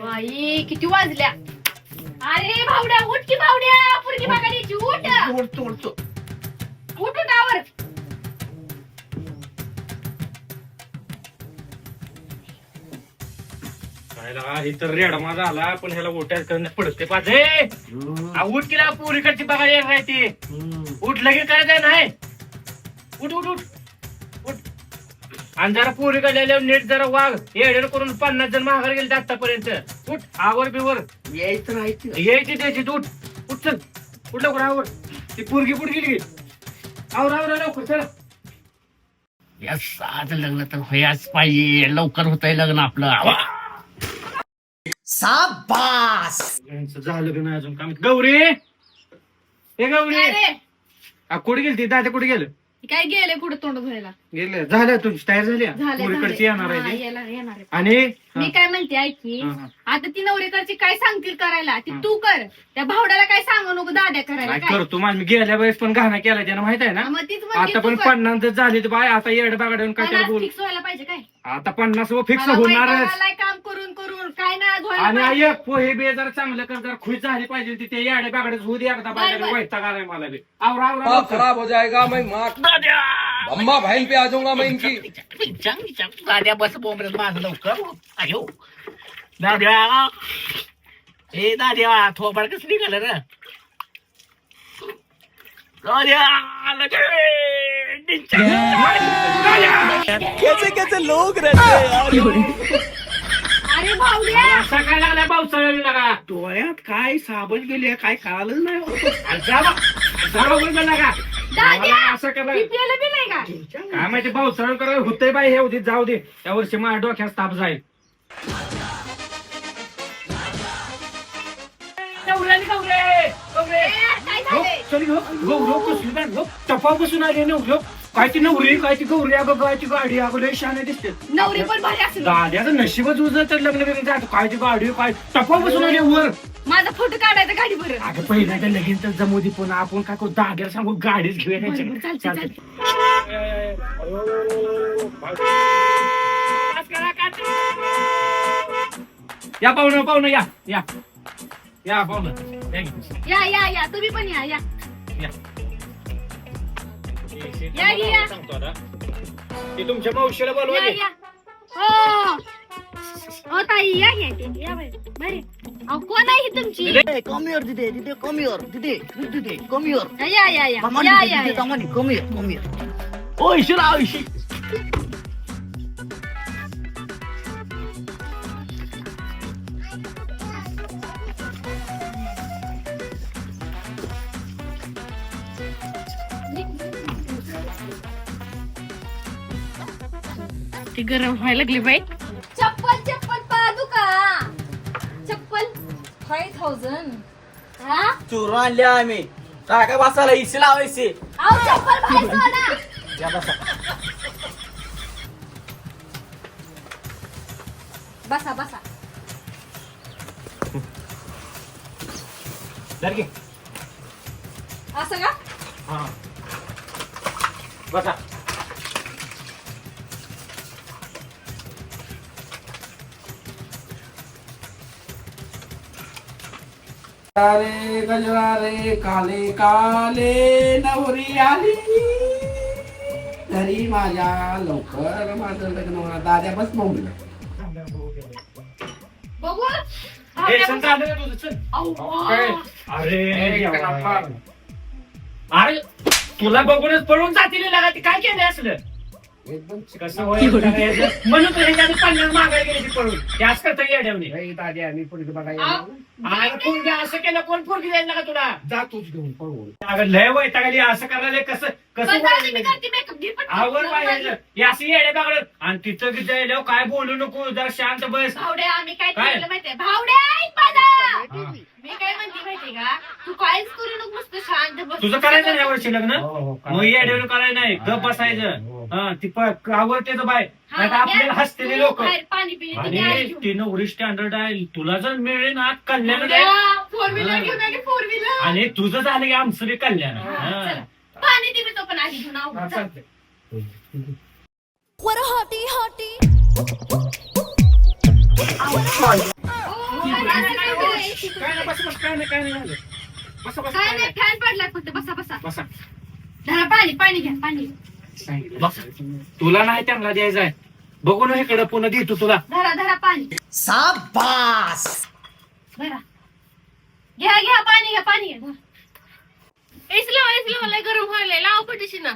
बाई किती वाजल्या? अरे भावड्या उठ की भावड्या पुरगी बघायची उठ. ओढतो ओढतो उठ उठावर हे तर रेडा माझा आला पण ह्याला ओट्यात करण्यात पडते पाजे. उठ केला पोरीकडची बघायला येणार आहे ती. उठ लगेच करायचं नाही. उठ उठ उठ. आणि जरा पोरी कडे नीट जरा वाघ येडे करून पन्नास जण माघार गेले आतापर्यंत उठ आवर बिवर. यायचं राहायचं यायची त्याची उठ. उठ चल. उठ लवकर आवर. ती पोरगी पुढे गेली? आवर आवर लवकर चल. या साध लग्न तर व्हायच पाहिजे. लवकर होतंय लग्न आपलं. आवा. साबास यांचं झालं की नाही अजून काम? गौरी! हे गौरी! अरे आ, कुठे गेली ती दादा कुठे गेलं? काय गेले कुठे तोंड धुवायला? गेलं. झालं तुमची तयार झाली झाले पोरीकडची येणार आहे ती? येणार येणार आहे. आणि? हा, मी काय म्हणते ऐक की हा, हा. आता ती नवरेकडची काय सांगतील करायला? ती हा. तू कर. त्या भावड्याला काय सांगू नको दाद्या करायला काय काय? करतो माझ. मी गेल्या वेळेस पण घाणा केला त्यानं माहीत आहे ना? मग तीच म्हणते आता तू पण कर. पन्नास जर झाले तर बाय आता येड बागडून काय त्याला मला बोल? फिक्स व्हायला पाहिजे काय? आता पन्नास व फिक्स मला होणारच वैतागालाय काम करून करून काय नाही धुवायला आणि पाहिजे. आई पोहे बी जरा चांगलं कर जरा खुश झाली पाहिजे ती ते याडे बागडे होऊ दे एकदा बागडे बरं. वैताग आलाय मला बी. आवरा. खराब हो जाएगा मैं माँ अम्मा बहन पे आ जाऊंगा मैं इनकी। गाड्या बस बोंबरत माझं लवकर अयो दाद्या ए दाद्या थोबाड कसं निघालं रे दाद्या लगे। डिंचांग. अरे भावड्या असा काय लागलाय? पावसाळ्याला लागा। डोळ्यात काय साबण गेली काय कळालं नाही. लागा. असं करा ती प्यायला बी नाही का? काय माहिती पावसाळा करा. होतंय बाई हे होते जाऊ दे. त्या वर्षी माझ्या डोक्यात ताप जाईल. गौरे आणि गौरे, गौरे. ए, काय हो, झालंय? चल हो, कसली हो, टपापासून आली काय ती नवरी काय ती गौरी अगं काय ती गाडी अगं लय शाने दिसते. नवरी पण भारी असेल. गाड्याचं नशीबच उजळ तर लग्न बिग्न जातो काय ती गाडी काय टपापासून आली वर. माझा फोटो काढायचा गाडी बरं अगं पहिल्यांदा लगीन तर जमू दे पुन्हा आपण काय करू दाग्याला सांगू गाडीच घेऊया बरं. चालतंय. या पाहुणं पाहुणं या या या पाहुणं या की. या या या तुम्ही पण या या या. या, या. सांगतो आता. ते तुमच्या मावशीला बोलवा या की. या हो हो ताई या या या, या बाई. बरे अहो कोण आहे ही तुमची? कम हिअर तिथे तिथे कम तिथे तिथे कम हिअर या या या. या या या. कम हिअर कम हिअर ओ इशिरा इशी ती गरम व्हायला लागली बाई. चोरून आणले आम्ही काय बसायला इशी लावायची अहो चप्पल बाहेर सोडा. बसा बसा धर घे. असं का हा. बसा रे गजरा रे काले काले नवरी आली. घरी माझ्या लवकर माझं लग्न होणार. दाद्या बस बोंबलं बघू? अरे तुला बघूनच पळून जातील काय केलं असलं? एकदम कसं होईल? म्हणून मागायला गेली पळून. करता पुढे बघायला पोरगी असं केलं कोण पोरगी द्यायला का तुला? जा तूच घेऊन पळवून अगं लय वैतागली असं करायला कसं कसं पाहिजे हे असं येडे बागड. आणि तिथं जायला काय बोलू नको जरा शांत बस. भावड्या आम्ही काय काय? केलं माहितीये? भावड्या. मी काय म्हणते माहितीये का तू काहीच करू नको नुसतं शांत बस तुझं करायचं नाही यावर्षी लग्न हो, हो, मग येड्यावर करायचं नाही गप हो. बसायचं हा ती प- आवडते तर बाय हा, नाही तर आपल्याला घ्या. हसतेले तू लोक बाहेर पाणी पिणे ते घ्या आणि घेऊन. ती नवरी स्टँडर्ड आहे तुला जर मिळेल ना कल्याण. फोर व्हीलर हा. घेऊन आली फोर व्हीलर आणि तुझं झालं की आमचं बी कल्याण हा, हा. चला. पाणी दे मी तो पण आधी घेऊन आऊ. हा, चल. चालतंय. ओ, काय नाही बस बस काय नाही काय नाही झालं बसा बसा काय काय नाही नाही. फॅन पडलाय फक्त बसा बसा. बसा. धरा पाणी पाणी घ्या पाणी. बस. तुला नाही त्यांना द्यायचं आहे. बघू ना इकडं पुन्हा देतो तुला. धरा धरा पाणी. धरा. घ्या घ्या पाणी घ्या पाणी घ्या. एस लावा एस लावा लय गरम व्हायला लाव पटीशी ना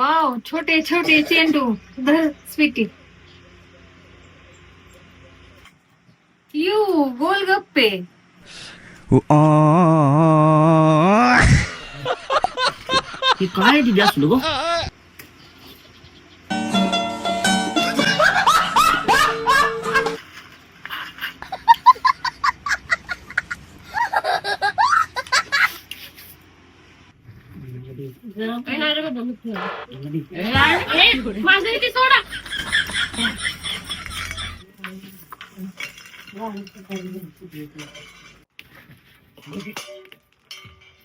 वाव छोटे छोटे चेंडू धर स्वीटी. यू गोलगप्पे हे काय दिदी असलो इथे सोडा?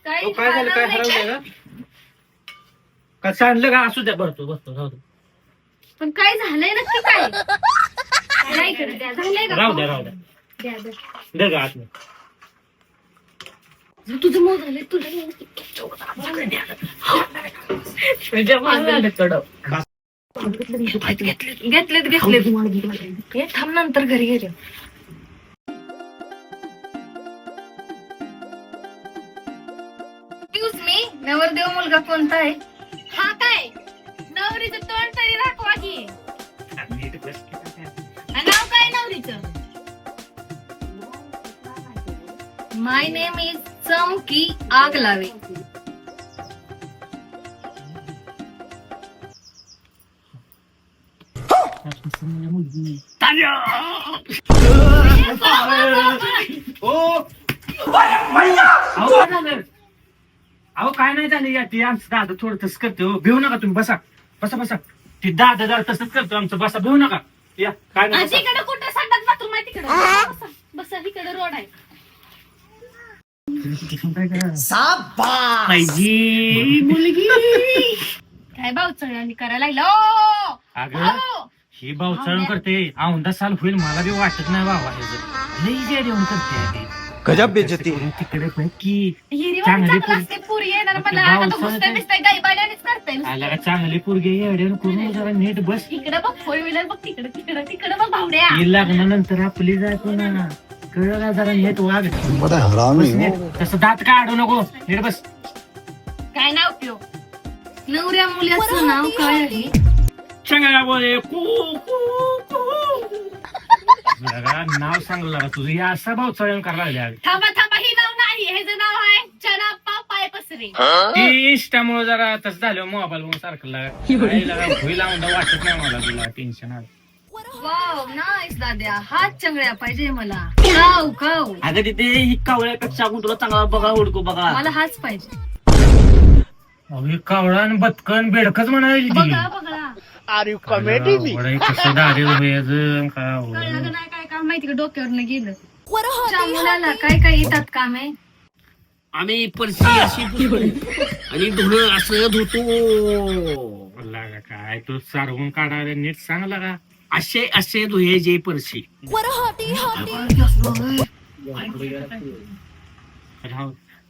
काय झालं? काय हरवलंय का का सांडलं का असू द्या बरतो बसतो राहू द्या पण काय झालंय नक्की काय? नाही द्या. झालंय का राहू द्या राहू द्या. द्या, द्या. दे का आतमध्ये तुझं मोज झालंय तुझं घेतलेत घेतलेत. हे थांब नंतर घरी गेले एक्सक्यूज मी नवरदेव मुलगा कोणता आहे? हा काय? नवरीचं तोंड तरी दाखवा की. नाव काय नवरीचं? माय नेम इज चमकी आग लावे अहो काय झालं अहो काय नाही झालं या ते आमचं दादा थोडं तसं करते हो. भिवू नका तुम्ही बसा. बसा बसा. ते दादा जरा तसंच करतो आमचं. बसा भिवू नका. या काय नाही बसा. इकडे कुठं? संडास बाथरूम आहे तिकडे. बसा बसा. इकडे रोड आहे. पाहिजे मुलगी. काय भाऊ चढणी करायला लागला. ओ! अगं. भाऊ! ही भाऊचळण करते. औंदा साल होईल मला बी वाटत नाही बाबा हे जर. लई जे देऊन करते. गजब बेइज्जती तिकडे पण की चांगली पोरगी. भाऊ करते आला का चांगली पोरगी येड्यावर करून जरा नीट बस. इकडे बघ फोर व्हीलर बघ तिकडे तिकडे तिकडे बघ भावड्या. ही लग्नानंतर आपली जाय पुन्हा कळलं का जरा नीट वाग? बड़ा हरामी बस नीट. तसं दात काढू नको. नीट बस. काय नाव उपयोग नवऱ्या मुलाचं नाव काय आहे चांगला बोले कू कू कू. जरा नाव सांगलं जरा तुझं. हे असा भाऊ चळण करायला थांबा थांबा. ही नाव नाही हे जे नाव आहे चनाप्पा पाय पसरे. ती इंस्टामुळे जरा तसं झालं. मोबाईल सारखं लागा लागा, वाटत नाही मला तुला. टेन्शन आलं. वाव नाईस दाद्या. हात चंगळ्या पाहिजे मला. काव काव अगं तिथे ही कावळ्यापेक्षा आपण तुला चांगला बघा ओळखू बघा. मला हाच पाहिजे. अहो, हे कावळान बदकन बेडकच म्हणायची ती. बघा बघा. Are you comedy me. कळलं का नाही काय काम माहिती का डोक्यावर गेलं. मुलाला काय काय येतात काम? आहे आम्ही परशी अशी धुतो. आणि धुणं असं धुतो. लागा काय तू सारवून काढायला नीट सांग लागा असे असे धुये जे परशी.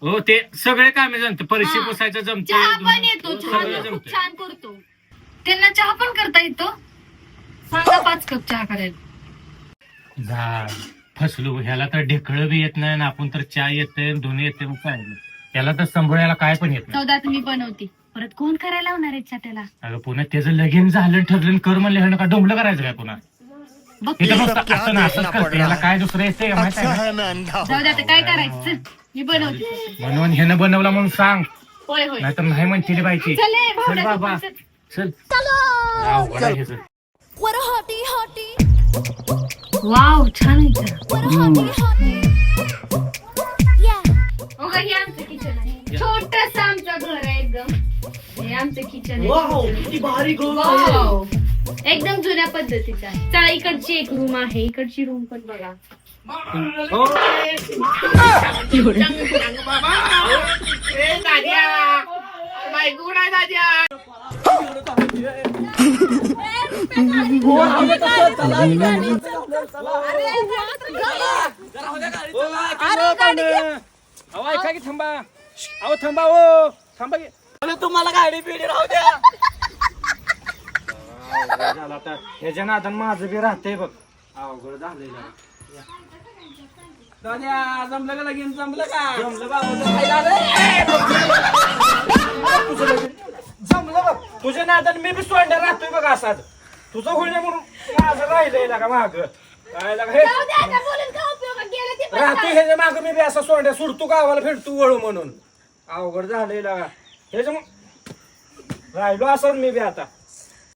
हो ते सगळे कामे जमते. परिशी. पुसायचं जमते चहा पण येतो चहा सगळं तो खूप जमते छान करतो. त्यांना चहा पण करता येतो. सांगा पाच कप चहा करायला. झाड फसलो. ह्याला तर ढेकळं बी येत नाही ना आपण तर चहा येते धुणे येते मग काय? नाही. त्याला तर संभळायला काय पण येत नाही. चौदा तुम्ही बनवते. परत कोण करायला आहे चहा त्याला? अगं पुन्हा त्याचं लगीन झालं ठरलं कर म्हणलं ह्यानं का डोंबलं करायचं काय पुन्हा? बघ. असं ना असंच करते याला काय दुसरं येते माहिती आहे का? मैं अंधा जाऊ दे आता काय करायचं? चल, मी बनवते. म्हणून ह्यानं बनवला म्हणून सांग. होय होय. नाहीतर नाही म्हणते बायची चले चल भावड्या बाबा चल. चल. अवघड आहे. वाव छान आहे हे आमचं किचन आहे. छोटस आमचं घर आहे एकदम. हे आमचं किचन आहे. किती भारी गो वाव. एकदम जुन्या पद्धतीचं आहे. चला इकडची एक रूम आहे. इकडची रूम पण बघा. बायको नाही दाद्या अहो ऐका की थांबा अहो थांबा हो थांबा की? अरे तुम्हाला गाडी पिढी राहू द्या झालं आता ह्याच्या नादान माझं बी राहतंय बघ अवघड झालंय जरा. जमलं का? लगीन जमलं. का जमलं बाबा नादान मी बी सोडणार राहतोय बघ असाच. तुझं होईल म्हणून माझं राहिलंय का माग? काय लागा हे? जाऊ दे आता बोलून काय उपयोग? आहे? गेलं ते पण राहतो ह्याच्या माग मी बी असं सोंड्या सुरतो गावाला फिरतो वळू म्हणून. अवघड झालंय लागा ह्याच्या राहिलो असं मी बी आता.